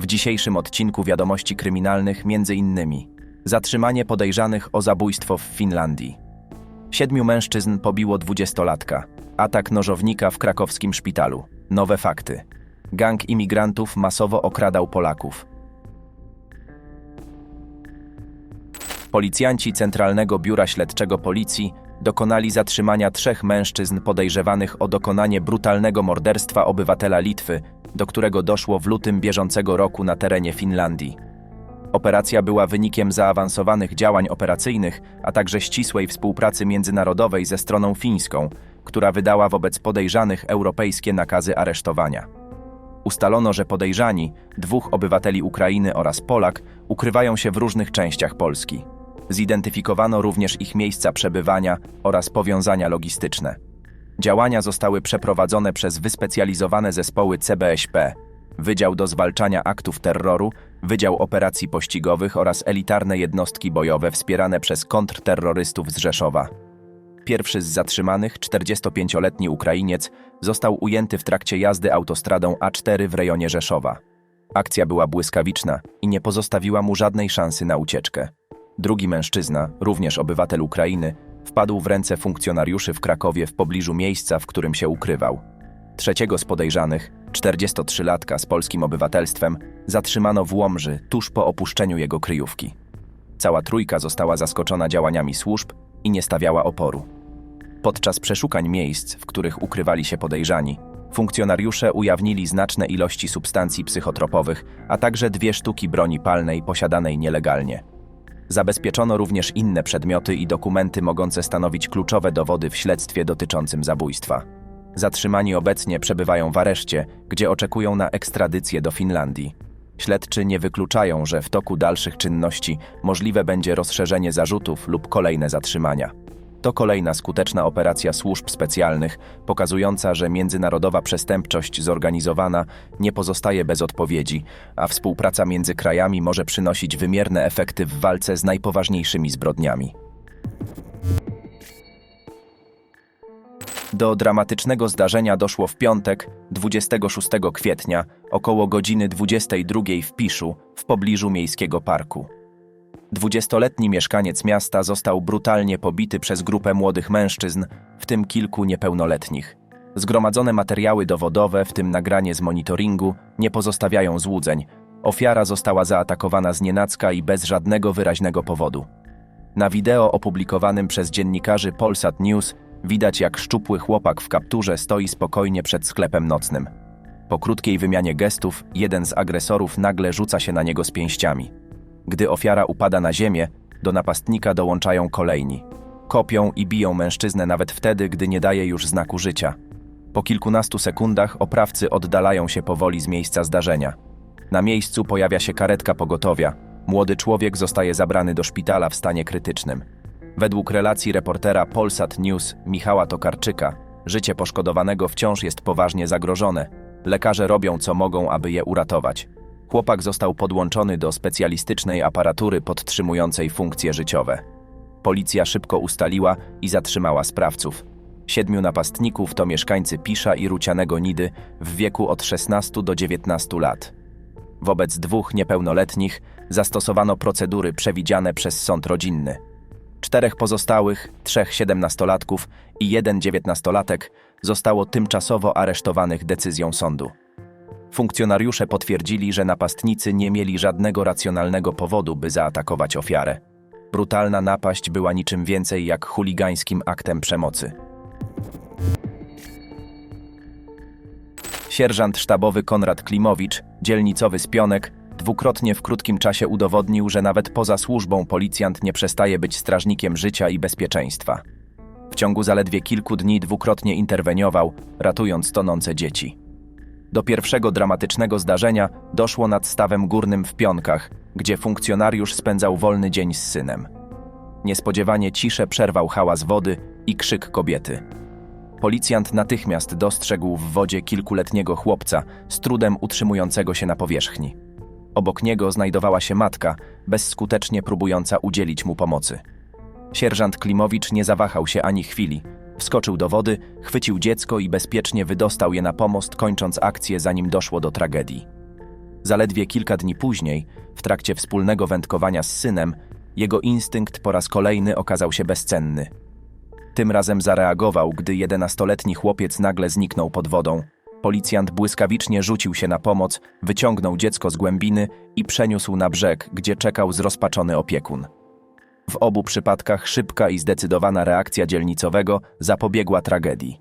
W dzisiejszym odcinku wiadomości kryminalnych między innymi zatrzymanie podejrzanych o zabójstwo w Finlandii. Siedmiu mężczyzn pobiło dwudziestolatka. Atak nożownika w krakowskim szpitalu. Nowe fakty. Gang imigrantów masowo okradał Polaków. Policjanci Centralnego Biura Śledczego Policji dokonali zatrzymania trzech mężczyzn podejrzewanych o dokonanie brutalnego morderstwa obywatela Litwy, do którego doszło w lutym bieżącego roku na terenie Finlandii. Operacja była wynikiem zaawansowanych działań operacyjnych, a także ścisłej współpracy międzynarodowej ze stroną fińską, która wydała wobec podejrzanych europejskie nakazy aresztowania. Ustalono, że podejrzani, dwóch obywateli Ukrainy oraz Polak, ukrywają się w różnych częściach Polski. Zidentyfikowano również ich miejsca przebywania oraz powiązania logistyczne. Działania zostały przeprowadzone przez wyspecjalizowane zespoły CBŚP, Wydział do Zwalczania Aktów Terroru, Wydział Operacji Pościgowych oraz elitarne jednostki bojowe wspierane przez kontrterrorystów z Rzeszowa. Pierwszy z zatrzymanych, 45-letni Ukrainiec, został ujęty w trakcie jazdy autostradą A4 w rejonie Rzeszowa. Akcja była błyskawiczna i nie pozostawiła mu żadnej szansy na ucieczkę. Drugi mężczyzna, również obywatel Ukrainy, wpadł w ręce funkcjonariuszy w Krakowie w pobliżu miejsca, w którym się ukrywał. Trzeciego z podejrzanych, 43-latka z polskim obywatelstwem, zatrzymano w Łomży tuż po opuszczeniu jego kryjówki. Cała trójka została zaskoczona działaniami służb i nie stawiała oporu. Podczas przeszukań miejsc, w których ukrywali się podejrzani, funkcjonariusze ujawnili znaczne ilości substancji psychotropowych, a także dwie sztuki broni palnej posiadanej nielegalnie. Zabezpieczono również inne przedmioty i dokumenty mogące stanowić kluczowe dowody w śledztwie dotyczącym zabójstwa. Zatrzymani obecnie przebywają w areszcie, gdzie oczekują na ekstradycję do Finlandii. Śledczy nie wykluczają, że w toku dalszych czynności możliwe będzie rozszerzenie zarzutów lub kolejne zatrzymania. To kolejna skuteczna operacja służb specjalnych, pokazująca, że międzynarodowa przestępczość zorganizowana nie pozostaje bez odpowiedzi, a współpraca między krajami może przynosić wymierne efekty w walce z najpoważniejszymi zbrodniami. Do dramatycznego zdarzenia doszło w piątek, 26 kwietnia, około godziny 22 w Piszu, w pobliżu miejskiego parku. Dwudziestoletni mieszkaniec miasta został brutalnie pobity przez grupę młodych mężczyzn, w tym kilku niepełnoletnich. Zgromadzone materiały dowodowe, w tym nagranie z monitoringu, nie pozostawiają złudzeń. Ofiara została zaatakowana z nienacka i bez żadnego wyraźnego powodu. Na wideo opublikowanym przez dziennikarzy Polsat News widać, jak szczupły chłopak w kapturze stoi spokojnie przed sklepem nocnym. Po krótkiej wymianie gestów, jeden z agresorów nagle rzuca się na niego z pięściami. Gdy ofiara upada na ziemię, do napastnika dołączają kolejni. Kopią i biją mężczyznę nawet wtedy, gdy nie daje już znaku życia. Po kilkunastu sekundach oprawcy oddalają się powoli z miejsca zdarzenia. Na miejscu pojawia się karetka pogotowia. Młody człowiek zostaje zabrany do szpitala w stanie krytycznym. Według relacji reportera Polsat News Michała Tokarczyka, życie poszkodowanego wciąż jest poważnie zagrożone. Lekarze robią co mogą, aby je uratować. Chłopak został podłączony do specjalistycznej aparatury podtrzymującej funkcje życiowe. Policja szybko ustaliła i zatrzymała sprawców. Siedmiu napastników to mieszkańcy Pisza i Rucianego Nidy w wieku od 16 do 19 lat. Wobec dwóch niepełnoletnich zastosowano procedury przewidziane przez sąd rodzinny. Czterech pozostałych, trzech siedemnastolatków i jeden dziewiętnastolatek zostało tymczasowo aresztowanych decyzją sądu. Funkcjonariusze potwierdzili, że napastnicy nie mieli żadnego racjonalnego powodu, by zaatakować ofiarę. Brutalna napaść była niczym więcej jak chuligańskim aktem przemocy. Sierżant sztabowy Konrad Klimowicz, dzielnicowy spionek, dwukrotnie w krótkim czasie udowodnił, że nawet poza służbą policjant nie przestaje być strażnikiem życia i bezpieczeństwa. W ciągu zaledwie kilku dni dwukrotnie interweniował, ratując tonące dzieci. Do pierwszego dramatycznego zdarzenia doszło nad stawem górnym w Pionkach, gdzie funkcjonariusz spędzał wolny dzień z synem. Niespodziewanie ciszę przerwał hałas wody i krzyk kobiety. Policjant natychmiast dostrzegł w wodzie kilkuletniego chłopca, z trudem utrzymującego się na powierzchni. Obok niego znajdowała się matka, bezskutecznie próbująca udzielić mu pomocy. Sierżant Klimowicz nie zawahał się ani chwili. Wskoczył do wody, chwycił dziecko i bezpiecznie wydostał je na pomost, kończąc akcję, zanim doszło do tragedii. Zaledwie kilka dni później, w trakcie wspólnego wędkowania z synem, jego instynkt po raz kolejny okazał się bezcenny. Tym razem zareagował, gdy jedenastoletni chłopiec nagle zniknął pod wodą. Policjant błyskawicznie rzucił się na pomoc, wyciągnął dziecko z głębiny i przeniósł na brzeg, gdzie czekał zrozpaczony opiekun. W obu przypadkach szybka i zdecydowana reakcja dzielnicowego zapobiegła tragedii.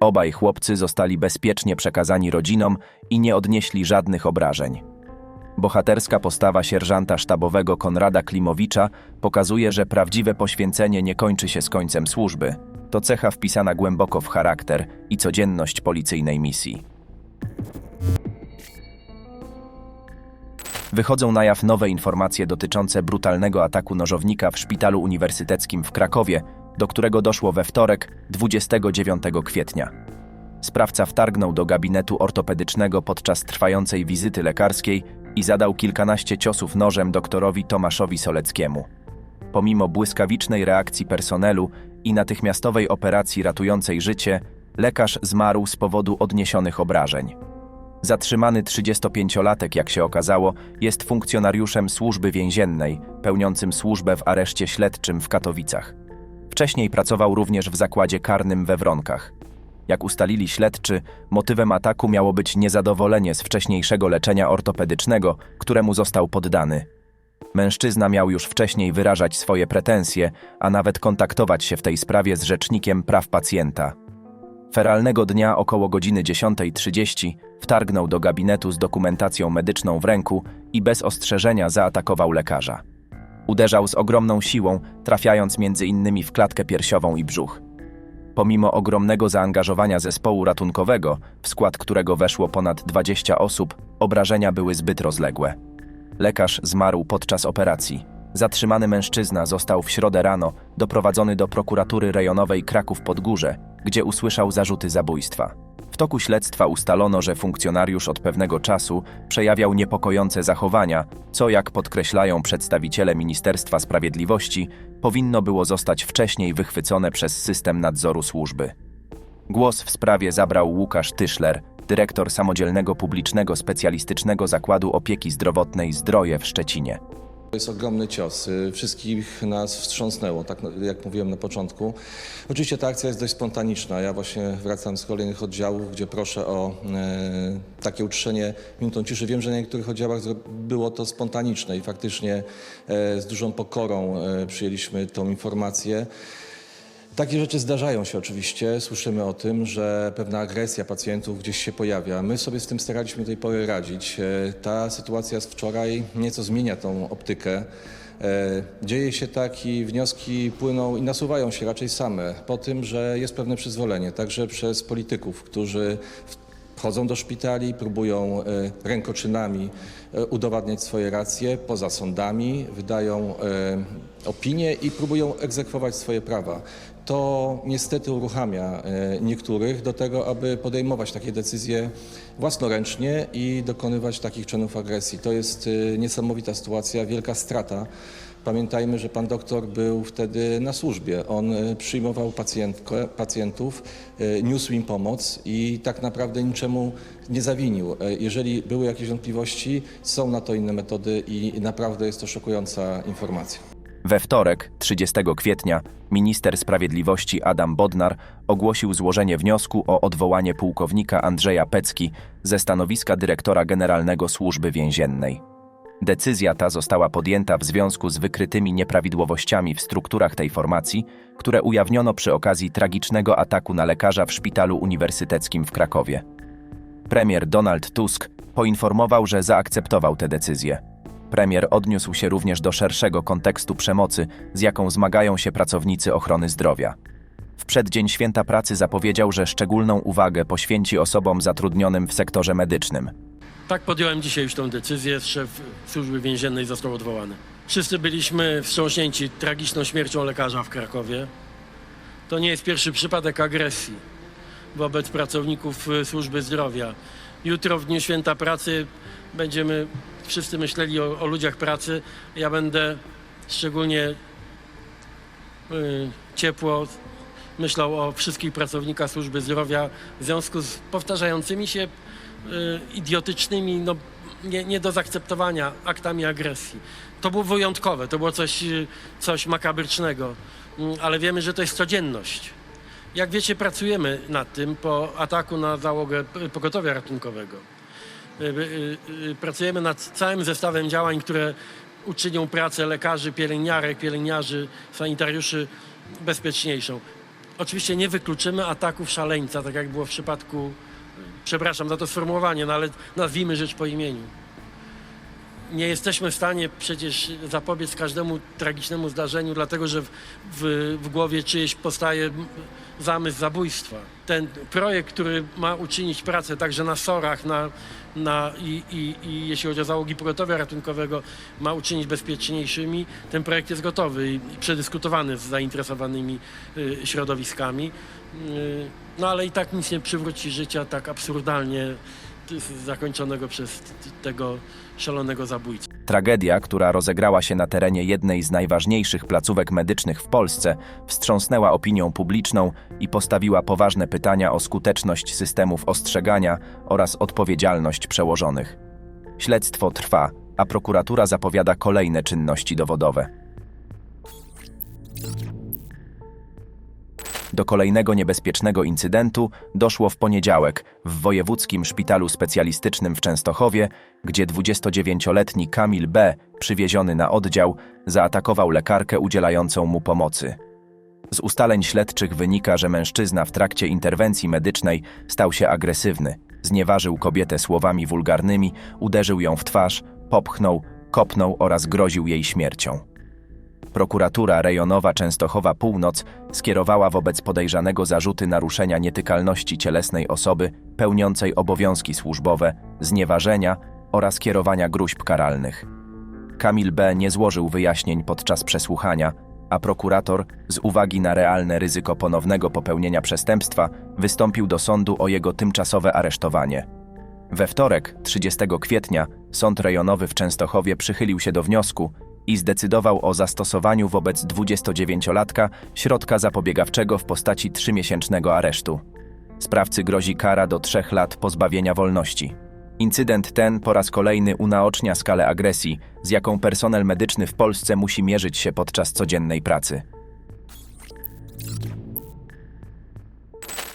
Obaj chłopcy zostali bezpiecznie przekazani rodzinom i nie odnieśli żadnych obrażeń. Bohaterska postawa sierżanta sztabowego Konrada Klimowicza pokazuje, że prawdziwe poświęcenie nie kończy się z końcem służby. To cecha wpisana głęboko w charakter i codzienność policyjnej misji. Wychodzą na jaw nowe informacje dotyczące brutalnego ataku nożownika w szpitalu uniwersyteckim w Krakowie, do którego doszło we wtorek, 29 kwietnia. Sprawca wtargnął do gabinetu ortopedycznego podczas trwającej wizyty lekarskiej i zadał kilkanaście ciosów nożem doktorowi Tomaszowi Soleckiemu. Pomimo błyskawicznej reakcji personelu i natychmiastowej operacji ratującej życie, lekarz zmarł z powodu odniesionych obrażeń. Zatrzymany 35-latek, jak się okazało, jest funkcjonariuszem służby więziennej, pełniącym służbę w areszcie śledczym w Katowicach. Wcześniej pracował również w zakładzie karnym we Wronkach. Jak ustalili śledczy, motywem ataku miało być niezadowolenie z wcześniejszego leczenia ortopedycznego, któremu został poddany. Mężczyzna miał już wcześniej wyrażać swoje pretensje, a nawet kontaktować się w tej sprawie z rzecznikiem praw pacjenta. Feralnego dnia około godziny 10.30 wtargnął do gabinetu z dokumentacją medyczną w ręku i bez ostrzeżenia zaatakował lekarza. Uderzał z ogromną siłą, trafiając między innymi w klatkę piersiową i brzuch. Pomimo ogromnego zaangażowania zespołu ratunkowego, w skład którego weszło ponad 20 osób, obrażenia były zbyt rozległe. Lekarz zmarł podczas operacji. Zatrzymany mężczyzna został w środę rano doprowadzony do prokuratury rejonowej Kraków Podgórze, gdzie usłyszał zarzuty zabójstwa. W toku śledztwa ustalono, że funkcjonariusz od pewnego czasu przejawiał niepokojące zachowania, co, jak podkreślają przedstawiciele Ministerstwa Sprawiedliwości, powinno było zostać wcześniej wychwycone przez system nadzoru służby. Głos w sprawie zabrał Łukasz Tyszler, dyrektor samodzielnego publicznego specjalistycznego zakładu opieki zdrowotnej Zdroje w Szczecinie. To jest ogromny cios. Y, Wszystkich nas wstrząsnęło, tak jak mówiłem na początku. Oczywiście ta akcja jest dość spontaniczna. Ja właśnie wracam z kolejnych oddziałów, gdzie proszę o e, takie uczczenie minutą ciszy. Wiem, że na niektórych oddziałach było to spontaniczne i faktycznie e, z dużą pokorą e, przyjęliśmy tą informację. Takie rzeczy zdarzają się oczywiście. Słyszymy o tym, że pewna agresja pacjentów gdzieś się pojawia. My sobie z tym staraliśmy do tej pory radzić. E, Ta sytuacja z wczoraj nieco zmienia tą optykę. E, Dzieje się tak i wnioski płyną i nasuwają się raczej same po tym, że jest pewne przyzwolenie, także przez polityków, którzy w- wchodzą do szpitali, próbują e, rękoczynami e, udowadniać swoje racje poza sądami, wydają e, opinie i próbują egzekwować swoje prawa. To niestety uruchamia niektórych do tego, aby podejmować takie decyzje własnoręcznie i dokonywać takich czynów agresji. To jest niesamowita sytuacja, wielka strata. Pamiętajmy, że pan doktor był wtedy na służbie. On e, przyjmował pacjentkę, pacjentów, e, niósł im pomoc i tak naprawdę niczemu nie zawinił. E, Jeżeli były jakieś wątpliwości, są na to inne metody i naprawdę jest to szokująca informacja. We wtorek, 30 kwietnia, minister sprawiedliwości Adam Bodnar ogłosił złożenie wniosku o odwołanie pułkownika Andrzeja Pecki ze stanowiska dyrektora generalnego służby więziennej. Decyzja ta została podjęta w związku z wykrytymi nieprawidłowościami w strukturach tej formacji, które ujawniono przy okazji tragicznego ataku na lekarza w szpitalu uniwersyteckim w Krakowie. Premier Donald Tusk poinformował, że zaakceptował tę decyzję. Premier odniósł się również do szerszego kontekstu przemocy, z jaką zmagają się pracownicy ochrony zdrowia. W przeddzień święta pracy zapowiedział, że szczególną uwagę poświęci osobom zatrudnionym w sektorze medycznym. Tak podjąłem dzisiaj już tą decyzję. Szef służby więziennej został odwołany. Wszyscy byliśmy wstrząśnięci tragiczną śmiercią lekarza w Krakowie. To nie jest pierwszy przypadek agresji wobec pracowników y, służby zdrowia. Jutro w dniu święta pracy będziemy wszyscy myśleli o, o ludziach pracy. Ja będę szczególnie y, ciepło myślał o wszystkich pracownikach służby zdrowia w związku z powtarzającymi się idiotycznymi, no nie, nie do zaakceptowania aktami agresji. To było wyjątkowe, to było coś, y, coś makabrycznego, Mm, ale wiemy, że to jest codzienność. Jak wiecie, pracujemy nad tym po ataku na załogę y, pogotowia ratunkowego. Y, y, y, Pracujemy nad całym zestawem działań, które uczynią pracę lekarzy, pielęgniarek, pielęgniarzy, sanitariuszy bezpieczniejszą. Oczywiście nie wykluczymy ataków szaleńca, tak jak było w przypadku, przepraszam za to sformułowanie, no ale nazwijmy rzecz po imieniu. Nie jesteśmy w stanie przecież zapobiec każdemu tragicznemu zdarzeniu, dlatego że w, w, w głowie czyjeś powstaje zamysł zabójstwa. Ten projekt, który ma uczynić pracę także na SOR-ach na, na, i, i, i jeśli chodzi o załogi pogotowia ratunkowego, ma uczynić bezpieczniejszymi, ten projekt jest gotowy i przedyskutowany z zainteresowanymi y, środowiskami. Y, no ale i tak nic nie przywróci życia tak absurdalnie zakończonego przez tego szalonego zabójcę. Tragedia, która rozegrała się na terenie jednej z najważniejszych placówek medycznych w Polsce, wstrząsnęła opinią publiczną i postawiła poważne pytania o skuteczność systemów ostrzegania oraz odpowiedzialność przełożonych. Śledztwo trwa, a prokuratura zapowiada kolejne czynności dowodowe. Do kolejnego niebezpiecznego incydentu doszło w poniedziałek w Wojewódzkim Szpitalu Specjalistycznym w Częstochowie, gdzie 29-letni Kamil B., przywieziony na oddział, zaatakował lekarkę udzielającą mu pomocy. Z ustaleń śledczych wynika, że mężczyzna w trakcie interwencji medycznej stał się agresywny, znieważył kobietę słowami wulgarnymi, uderzył ją w twarz, popchnął, kopnął oraz groził jej śmiercią. Prokuratura rejonowa Częstochowa Północ skierowała wobec podejrzanego zarzuty naruszenia nietykalności cielesnej osoby pełniącej obowiązki służbowe, znieważenia oraz kierowania gruźb karalnych. Kamil B. nie złożył wyjaśnień podczas przesłuchania, a prokurator, z uwagi na realne ryzyko ponownego popełnienia przestępstwa, wystąpił do sądu o jego tymczasowe aresztowanie. We wtorek, 30 kwietnia, Sąd Rejonowy w Częstochowie przychylił się do wniosku i zdecydował o zastosowaniu wobec 29-latka środka zapobiegawczego w postaci trzymiesięcznego aresztu. Sprawcy grozi kara do trzech lat pozbawienia wolności. Incydent ten po raz kolejny unaocznia skalę agresji, z jaką personel medyczny w Polsce musi mierzyć się podczas codziennej pracy.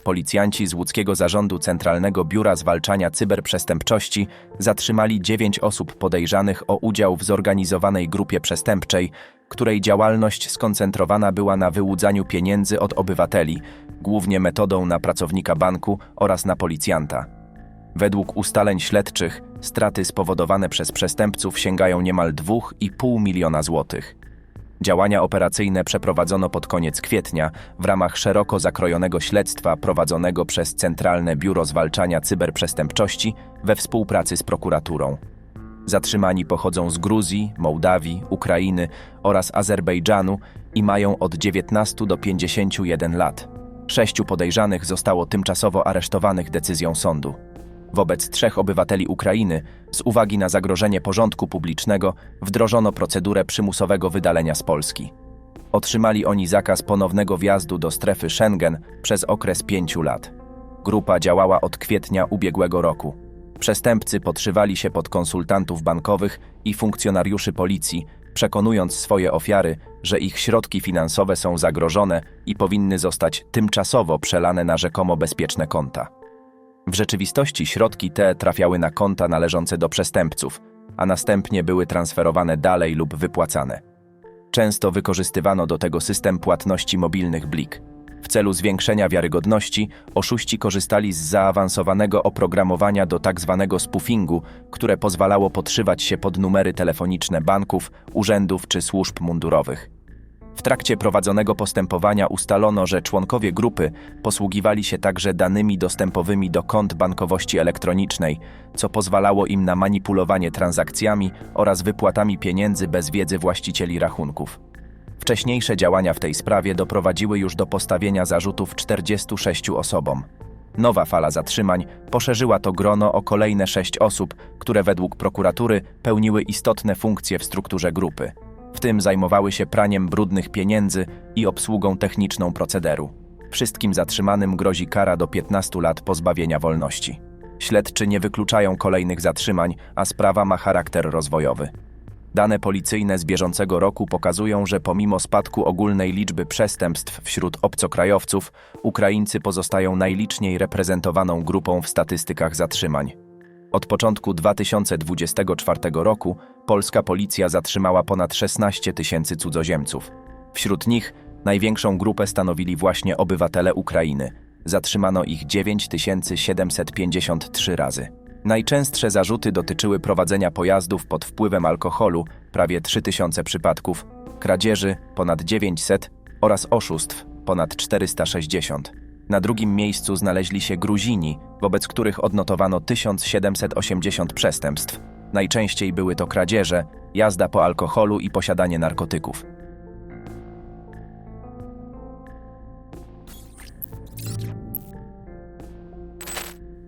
Policjanci z łódzkiego zarządu Centralnego Biura Zwalczania Cyberprzestępczości zatrzymali dziewięć osób podejrzanych o udział w zorganizowanej grupie przestępczej, której działalność skoncentrowana była na wyłudzaniu pieniędzy od obywateli, głównie metodą na pracownika banku oraz na policjanta. Według ustaleń śledczych straty spowodowane przez przestępców sięgają niemal 2,5 miliona złotych. Działania operacyjne przeprowadzono pod koniec kwietnia w ramach szeroko zakrojonego śledztwa prowadzonego przez Centralne Biuro Zwalczania Cyberprzestępczości we współpracy z prokuraturą. Zatrzymani pochodzą z Gruzji, Mołdawii, Ukrainy oraz Azerbejdżanu i mają od 19 do 51 lat. Sześciu podejrzanych zostało tymczasowo aresztowanych decyzją sądu. Wobec trzech obywateli Ukrainy, z uwagi na zagrożenie porządku publicznego, wdrożono procedurę przymusowego wydalenia z Polski. Otrzymali oni zakaz ponownego wjazdu do strefy Schengen przez okres pięciu lat. Grupa działała od kwietnia ubiegłego roku. Przestępcy podszywali się pod konsultantów bankowych i funkcjonariuszy policji, przekonując swoje ofiary, że ich środki finansowe są zagrożone i powinny zostać tymczasowo przelane na rzekomo bezpieczne konta. W rzeczywistości środki te trafiały na konta należące do przestępców, a następnie były transferowane dalej lub wypłacane. Często wykorzystywano do tego system płatności mobilnych Blik. W celu zwiększenia wiarygodności oszuści korzystali z zaawansowanego oprogramowania do tzw. spoofingu, które pozwalało podszywać się pod numery telefoniczne banków, urzędów czy służb mundurowych. W trakcie prowadzonego postępowania ustalono, że członkowie grupy posługiwali się także danymi dostępowymi do kont bankowości elektronicznej, co pozwalało im na manipulowanie transakcjami oraz wypłatami pieniędzy bez wiedzy właścicieli rachunków. Wcześniejsze działania w tej sprawie doprowadziły już do postawienia zarzutów 46 osobom. Nowa fala zatrzymań poszerzyła to grono o kolejne sześć osób, które według prokuratury pełniły istotne funkcje w strukturze grupy. W tym zajmowały się praniem brudnych pieniędzy i obsługą techniczną procederu. Wszystkim zatrzymanym grozi kara do 15 lat pozbawienia wolności. Śledczy nie wykluczają kolejnych zatrzymań, a sprawa ma charakter rozwojowy. Dane policyjne z bieżącego roku pokazują, że pomimo spadku ogólnej liczby przestępstw wśród obcokrajowców, Ukraińcy pozostają najliczniej reprezentowaną grupą w statystykach zatrzymań. Od początku 2024 roku polska policja zatrzymała ponad 16 tysięcy cudzoziemców. Wśród nich największą grupę stanowili właśnie obywatele Ukrainy. Zatrzymano ich 9753 razy. Najczęstsze zarzuty dotyczyły prowadzenia pojazdów pod wpływem alkoholu, prawie 3000 przypadków, kradzieży ponad 900 oraz oszustw ponad 460. Na drugim miejscu znaleźli się Gruzini, wobec których odnotowano 1780 przestępstw. Najczęściej były to kradzieże, jazda po alkoholu i posiadanie narkotyków.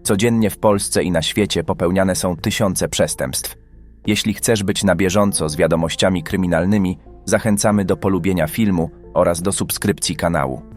Codziennie w Polsce i na świecie popełniane są tysiące przestępstw. Jeśli chcesz być na bieżąco z wiadomościami kryminalnymi, zachęcamy do polubienia filmu oraz do subskrypcji kanału.